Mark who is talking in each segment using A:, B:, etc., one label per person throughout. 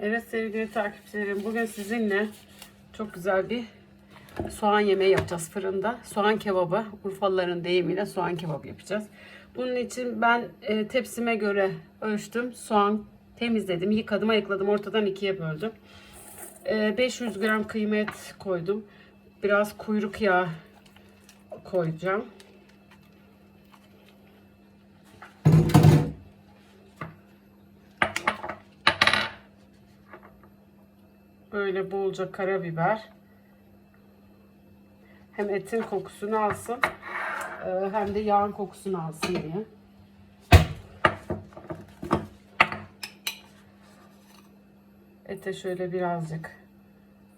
A: Evet sevgili takipçilerim bugün sizinle çok güzel bir soğan yemeği yapacağız fırında. Soğan kebabı, Urfalıların deyimiyle soğan kebabı yapacağız. Bunun için ben e, tepsime göre ölçtüm. Soğan temizledim, yıkadım, ayıkladım, ortadan ikiye böldüm. E, 500 gram kıymet koydum. Biraz kuyruk yağı koyacağım. Böyle bolca karabiber. Hem etin kokusunu alsın e, hem de yağın kokusunu alsın diye. Ete şöyle birazcık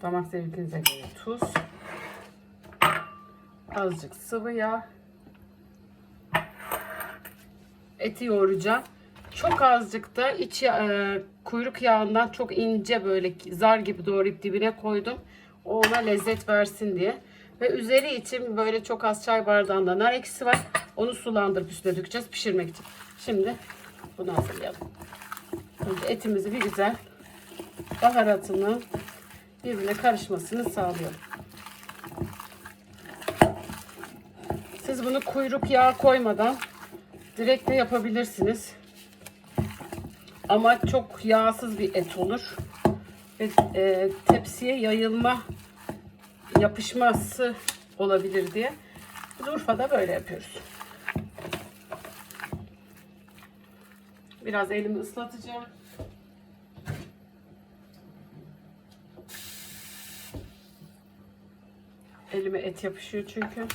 A: damak zevkinize göre tuz. Azıcık sıvı yağ. Eti yoğuracağım. Çok azıcık da içi e, kuyruk yağından çok ince böyle zar gibi doğrayıp dibine koydum. O ona lezzet versin diye. Ve üzeri için böyle çok az çay bardağında nar ekşisi var. Onu sulandırıp üstüne dökeceğiz pişirmek için. Şimdi bunu hazırlayalım. Önce etimizi bir güzel baharatını birbirine karışmasını sağlıyorum. Siz bunu kuyruk yağı koymadan direkt de yapabilirsiniz. Ama çok yağsız bir et olur. Ve e, tepsiye yayılma yapışması olabilir diye. Biz Urfa'da böyle yapıyoruz. Biraz elimi ıslatacağım. Elime et yapışıyor çünkü.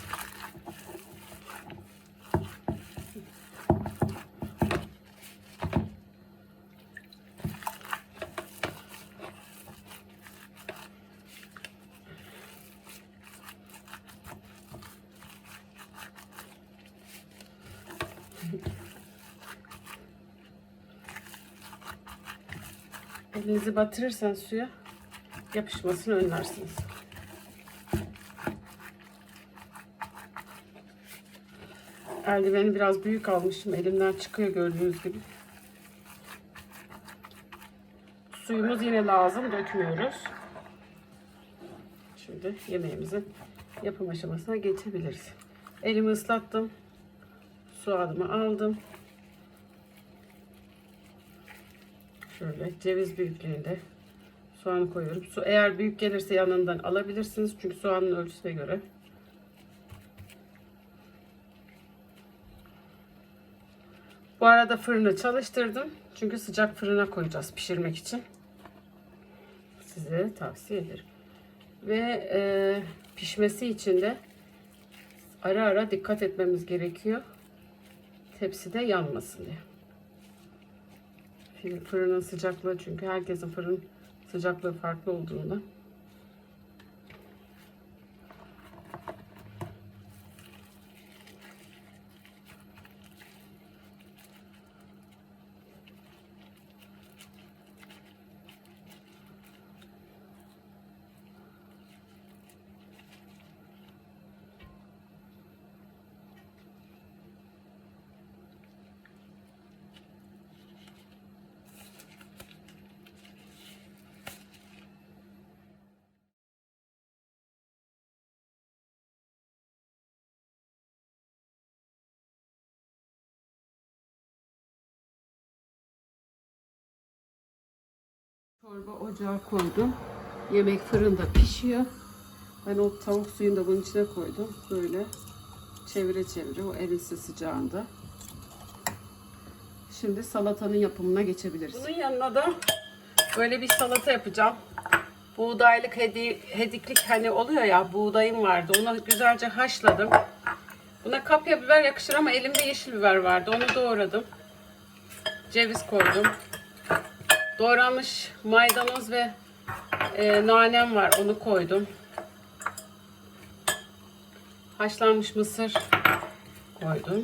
A: Elinizi batırırsan suya yapışmasını önlersiniz. Eldiveni biraz büyük almışım. Elimden çıkıyor gördüğünüz gibi. Suyumuz yine lazım. Dökmüyoruz. Şimdi yemeğimizin yapım aşamasına geçebiliriz. Elimi ıslattım. Soğanımı aldım. Şöyle ceviz büyüklüğünde soğan koyuyorum. Su eğer büyük gelirse yanından alabilirsiniz. Çünkü soğanın ölçüsüne göre. Bu arada fırını çalıştırdım. Çünkü sıcak fırına koyacağız pişirmek için. Size tavsiye ederim. Ve e, pişmesi için de ara ara dikkat etmemiz gerekiyor. Tepside yanmasın diye. Fırının sıcaklığı çünkü herkesin fırın sıcaklığı farklı olduğunda. Çorba ocağa koydum. Yemek fırında pişiyor. Ben o tavuk suyunu da bunun içine koydum. Böyle çevire çevire o erisi sıcağında. Şimdi salatanın yapımına geçebiliriz. Bunun yanına da böyle bir salata yapacağım. Buğdaylık hedi, hediklik hani oluyor ya buğdayım vardı. Onu güzelce haşladım. Buna kapya biber yakışır ama elimde yeşil biber vardı. Onu doğradım. Ceviz koydum. Doğranmış maydanoz ve e, nanem var. Onu koydum. Haşlanmış mısır koydum.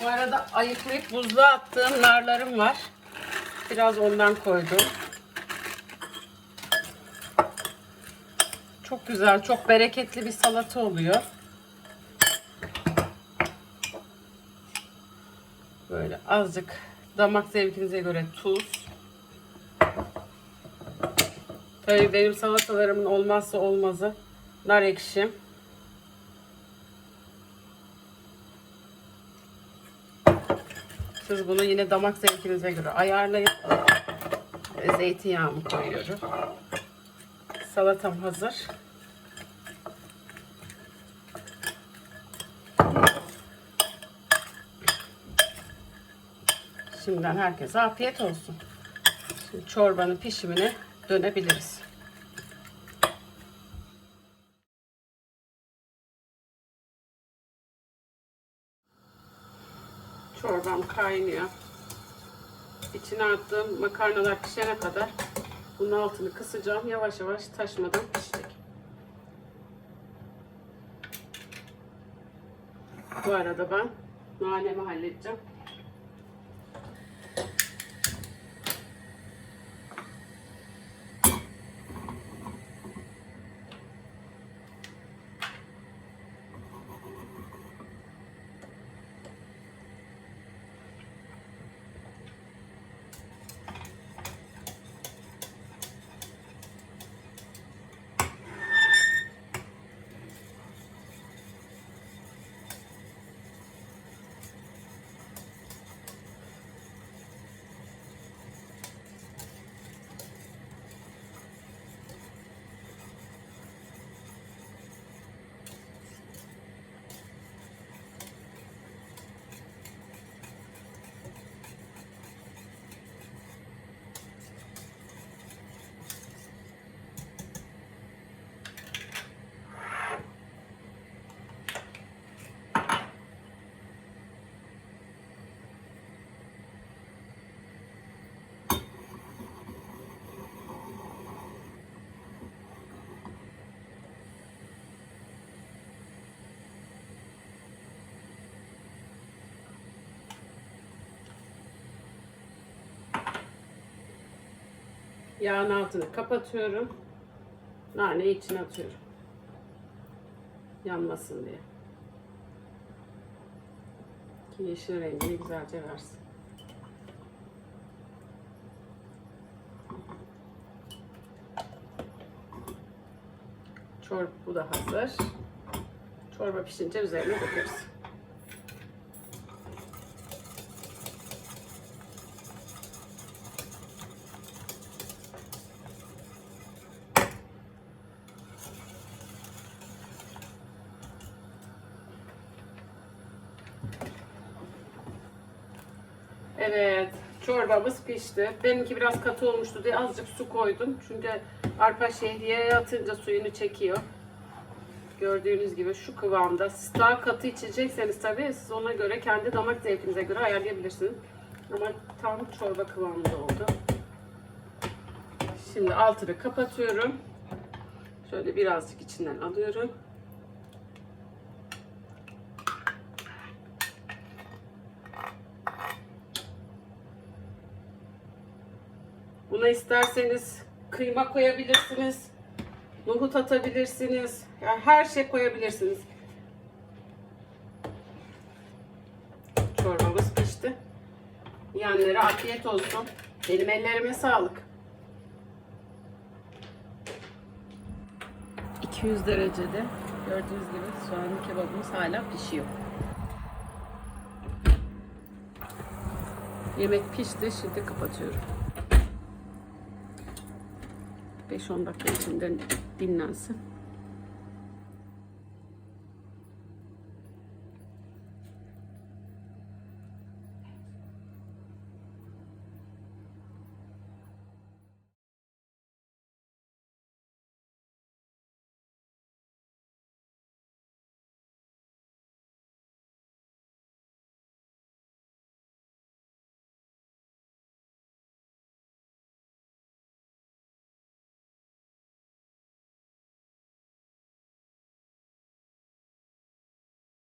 A: Bu arada ayıklayıp buzluğa attığım narlarım var. Biraz ondan koydum. Çok güzel, çok bereketli bir salata oluyor. Böyle azıcık damak zevkinize göre tuz. Tabii benim salatalarımın olmazsa olmazı nar ekşi. Siz bunu yine damak zevkinize göre ayarlayın. Ve zeytinyağımı koyuyorum. Salatam hazır. Şimdiden herkese afiyet olsun. Şimdi çorbanın pişimine dönebiliriz. Çorbam kaynıyor. İçine attığım makarnalar pişene kadar bunun altını kısacağım. Yavaş yavaş taşmadan pişecek. Bu arada ben nanemi halledeceğim. Yağın altını kapatıyorum. Naneyi içine atıyorum. Yanmasın diye. Ki yeşil rengini güzelce versin. Çorba bu da hazır. Çorba pişince üzerine dökeriz. Evet, çorbamız pişti. Benimki biraz katı olmuştu diye azıcık su koydum. Çünkü arpa şehriyeye atınca suyunu çekiyor. Gördüğünüz gibi şu kıvamda. Siz daha katı içecekseniz tabii siz ona göre kendi damak zevkinize göre ayarlayabilirsiniz. Ama tam çorba kıvamında oldu. Şimdi altını kapatıyorum. Şöyle birazcık içinden alıyorum. Buna isterseniz kıyma koyabilirsiniz. Nohut atabilirsiniz. Yani her şey koyabilirsiniz. Çorbamız pişti. Yiyenlere afiyet olsun. Benim ellerime sağlık. 200 derecede gördüğünüz gibi soğanlı kebabımız hala pişiyor. Yemek pişti. Şimdi kapatıyorum. 5-10 dakika içinde dinlensin.